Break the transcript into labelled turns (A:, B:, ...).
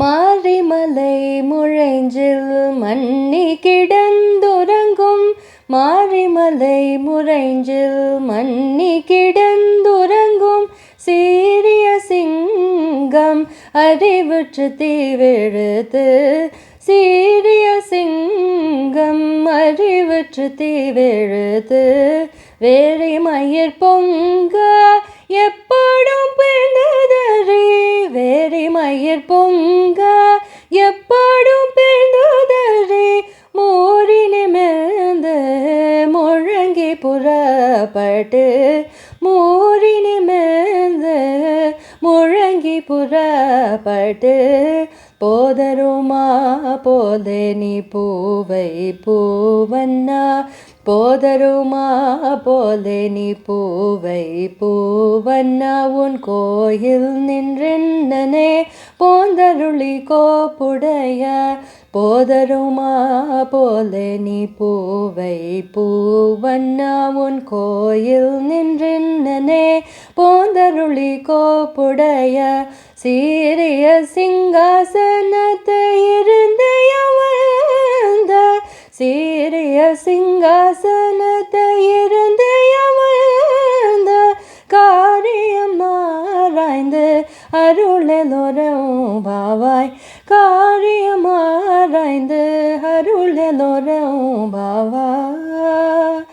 A: மாரிமலை முழைஞ்சில் மன்னி கிடந்துறங்கும். மாரிமலை முறைஞ்சில் மன்னி கிடந்துறங்கும். சீரிய சிங்கம் அறிவுற்று தீவிழுத்து. சீரிய சிங்கம் அறிவுற்று தீவிழுத்து. வேறி மயிர் பொங்க எப்படும் பிறந்ததறி வேறி மயிர் பொங்க புறப்பட்டு மூறி முழங்கி புறப்பட்டு போதருமா போதே நீ பூவை பூவன்னா போதருமா போதே நீ பூவை பூவன்னா உன் கோயில் நின்றென்னனே? போந்தருளி கோப்புடைய போதருமா போலே நீ பூவை பூவன்னா உன் கோயில் நின்றென்னனே? போந்தருளி கோப்புடைய சீரிய சிங்காசன சீரிய சிங்காசனத்தையிருந்து அமர்ந்த காரியம் ஆராய்ந்து அருளெலோரும் பாவாய். காரியம் ஆராய்ந்து அருளலோரம் பாவாய்.